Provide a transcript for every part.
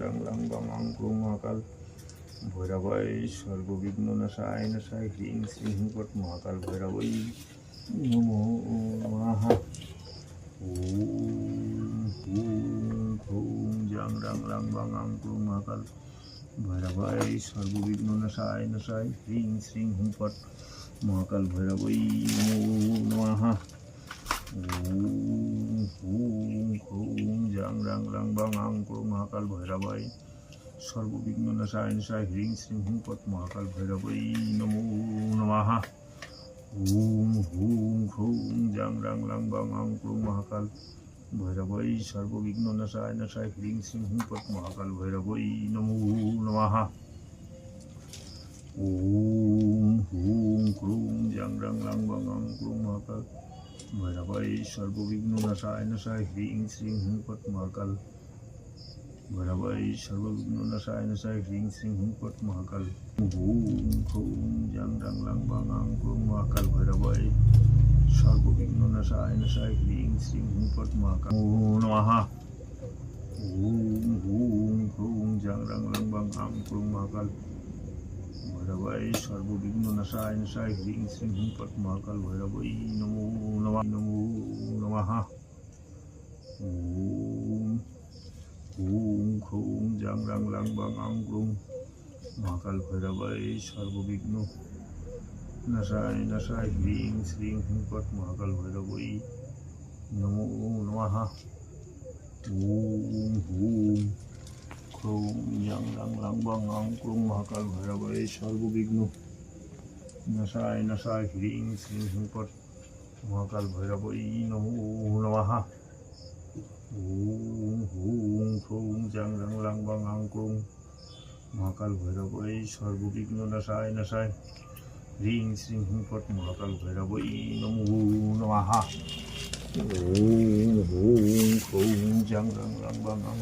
রাং lung বাং আং ক্রুং মহাকাল ভৈরবাই সর্ববিঘ্ন নাশায় নাশায় হ্রিং শ্রীং পট মহাকাল ভৈরবই নমো নমঃ ওম হুম খুম জাং রাং লাং বাং আং ক্রুং মহাকাল ভৈরবাই সর্ববিঘ্ন নাশায় নাশায় হ্রিং শ্রীং হুম পট মহাকাল ভৈরবই নমো নমঃ ओम ओम ओम जांग महाकाल भैरवाय सर्वविघ्न नशायन साय ह्रीं श्रीं हुं पत महाकाल भैरवै नमो नमः। ओम हूँ ह्रूं जांग रांग लांग बांग आंग क्रो महाकाल भैरवई सर्वविघ्न नशाय नशाय ह्रीं श्रीं हुं पत महाकाल भैरवै नमो नमः। ओम ओम क्रूं जांग रांग लांग बांग आंग क्रो महाकाल भैरवाय सर्वविघ्न नशाय नशाय ह्रीं श्रीं हुं पट महाकाल भैरवाय सर्वविघ्न नशाय नशाय ह्रीं श्रीं हुं पट महाकाल हूँ खूं जं रं लंग बांगां क्रों महाकाल भैरवाय सर्वविघ्न नशाय नशाय ह्रीं श्रीं हुं पट महाकाल ओम नमः ओम हूँ खूं जं रंग लंग बांगां क्रों महाकाल ভৈরবাই সর্ববিঘ্ন নাশায় নাশায় হ্রিং শ্রীং হুম পট মহাকাল ভৈরবই নমো নমঃ নমো নমঃ ওম হুম খুম জাং রাং লাং বাং আং ক্রুং মহাকাল ভৈরবাই সর্ববিঘ্ন নাশায় নাশায় হ্রিং শ্রীং হুম পট মহাকাল ভৈরবই নমো নমঃ ওম হুম খুম জাং রাং লাং বাং আং ক্রুং মহাকাল ভৈরবাই সর্ববিঘ্ন। নাশায় নাশায় হ্রিং শ্রীং হুম পট মহাকাল ভৈরবই নমো নমঃ। ওম হুম খুম জাং রাং লাং বাং আং ক্রুং। মহাকাল ভৈরবই সর্ববিঘ্ন নাশায় নাশায় হ্রিং শ্রীং হুম পট মহাকাল ভৈরবই নমো নমঃ। ওম হুম খুম জাং রাং লাং বাং আং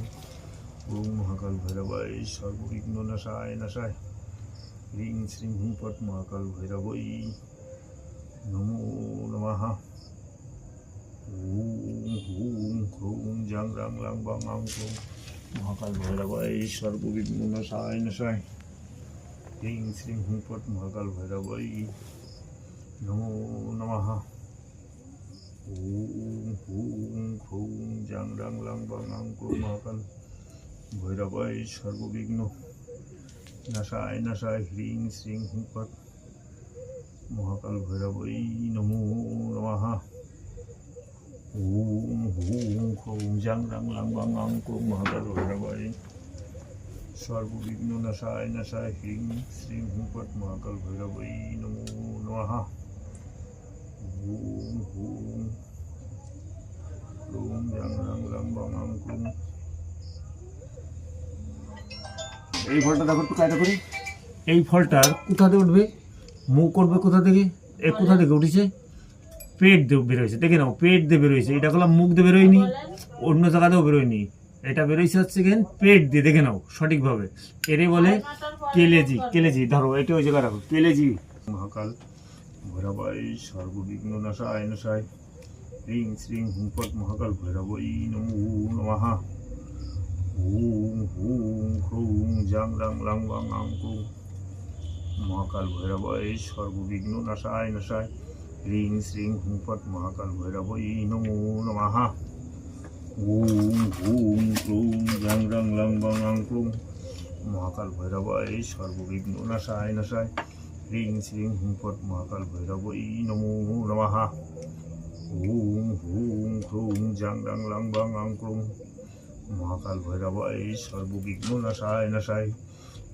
ओम महाकाल भैरवाय सर्वविघ्न नशाय नशाय ह्रीं श्रीं हुं महाकाल भैरव नमो नम ओम ओम ह्रूं जां रां लांग बांग आम ओम महाकाल भैरवाय सर्वविघ्न नशाय नशाय ह्रीं श्रीं हुं महाकाल भैरव नमो नम ओम हूँ ह्रूं जां रां लांग बांग आम ह्रूं महाकाल ভৈরবাই সর্ববিঘ্ন। নাশায় নাশায় হ্রিং শ্রীং হুম মহাকাল ভৈরবই নমো নমঃ। ওম হুম খুম জাং, রাং, লাং, বাং, আং ক্রুং মহাকাল ভৈরবাই সর্ববিঘ্ন নাশায় নাশায় হ্রিং শ্রীং হুম মহাকাল ভৈরবই নমো নমঃ। ওম হুম ক্রুং জাং, রাং, লাং, বাং, আং ক্রুং এই ফলটা দেখো একটু কায়দা করি। এই ফলটা কোথা থেকে উঠবে? মুখ করবে কোথা থেকে? এ কোথা থেকে উঠেছে? পেট দিয়ে বেরোয়েছে দেখে নাও পেট দিয়ে বেরোয়েছে এটা করলাম মুখ দিয়ে বেরোয়নি অন্য জায়গাতেও বেরোয়নি। এটা বেরোইছে হচ্ছে কেন পেট দিয়ে দেখে নাও সঠিকভাবে। এরে বলে কেলেজি কেলেজি ধরো এটা ওই জায়গায় রাখো কেলেজি। মহাকাল ভৈরবাই সর্ববিঘ্ন নাশায় নাশায়। হ্রিং শ্রীং হুমপট মহাকাল ভৈরবই নমো নমঃ। হুম হুম খুম জাং, রাং, লাং বাং আং, কুং। মহাকাল ভৈরব এই সর্ববিঘ্ন নাশায় নাশায়। হ্রিং শ্রীং হুমপট মহাকাল ভৈরবই নমো নমঃ। ওম, হুম, ক্লুম, জাং, রাং, লাং বাং আং ক্লুম মহাকাল ভৈরব এই সর্ববিঘ্ন নাশায় নাশায়। হ্রিং শ্রীং হুমপট মহাকাল ভৈরবই নমো নমঃ। ওম, হুম, ক্লুম, জাং, রাং, লাং বাং আং ক্লুম মহাকাল ভৈরবই সর্ববিঘ্ন নাশায় নাশায়।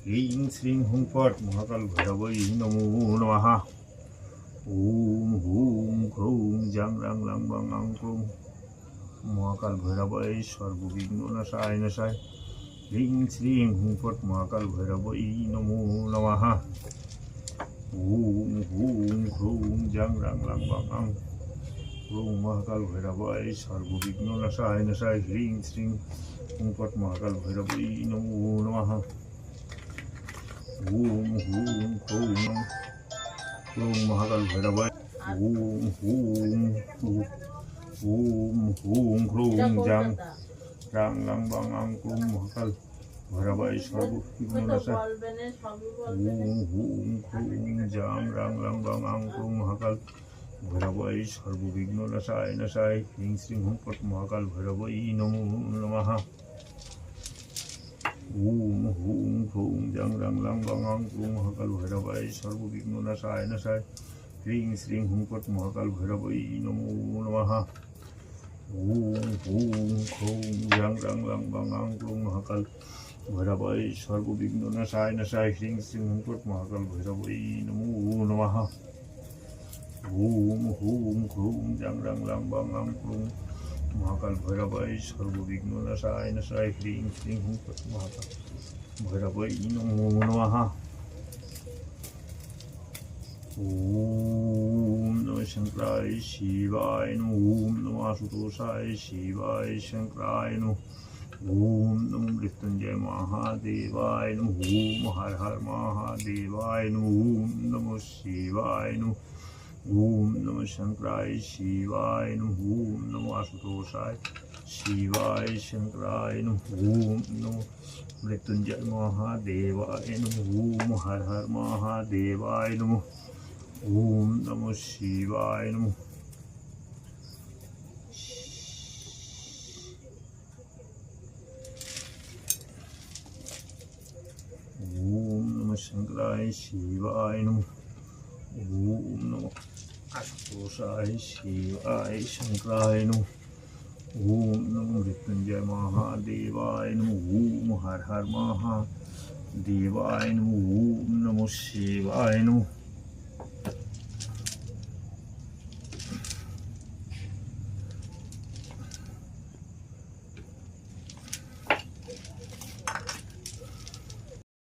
হ্রিং শ্রীং হুমপট মহাকাল ভৈরবই নমো নমঃ। ওম হুম ক্রৌম জাং রাং লাং বাং আং ক্রৌম। মহাকাল ভৈরবই সর্ববিঘ্ন নাশায় নাশায়। হ্রিং শ্রীং হুমপট মহাকাল ভৈরবই নমো নমঃ। ওম হুম ক্রৌম জাং রাং লাং বাং আং। ক্রৌম মহাকাল ভৈরবই সর্ববিঘ্ন নাশায় নাশায় হ্রিং শ্রীং হুমপট মহাকাল ভৈরবই নমো নমঃ ওম হুম ক্রৌম ওম মহাকাল ভৈরবায় ওম হুম ওম হুম ক্রুম জাং রাং লাং বাং আং ক্রুম মহাকাল ভৈরবাই সর্ব বিঘ্ননাশা বলবেন সবই বলবেন ওম হুম খুম জাং রাং রাং বাং আং ক্রুং মহাকাল भैरवाय सर्वविघ्न रसाय नसाय ह्रीं श्रीं हूँ पट महाकाल भैरवई नमो नम। ओम हूँ ह्रौं जं रं लंग वङां क्रूं महाकाल भैरवाय सर्वविघ्न नसाय नसाय ह्रीं श्रीं हुं पट महाकाल भैरवई नमो नम। ओम हूँ ह्रौं जं रं लंग वङां क्रूं महाकाल भैरवाय सर्वविघ्न नसाय नसाय ह्रीं श्रीं हुं पट महाकाल भैरवई नमो नम। ओम ओम ह्रूम जंग रंग लंग बंग अंग क्लूम महाकाल भैरव सर्वविघ्न नशाय नशाय ह्रीं श्रीं हूँ महाकाल भैरव नमो, नमः ओम नमः शंकराय शिवाय नमः, ओम नमः सुतोषाय शिवाय शंकराय नमः। ओम नम मृत्युंजय महादेवाय नम, ओम हर हर महादेवाय नम, ओम शिवाय नम। ओम नमो शंकराय शिवाय नमो ओम नमो आशुतोषाय शिवाय शंकराय नमो ओम नमो मृत्युंजय महादेवाय नमो ओम हर हर महादेवाय नमो ओम नमो शिवाय नमो ओम नमः शंकराय शिवाय नमः ओम नमः आशुतोषाय शिवाय शंकराय नमः ओम नमो मृत्युंजय महादेवाय नमः ओम हर हर महादेवाय नमः ओम नमो शिवाय नमः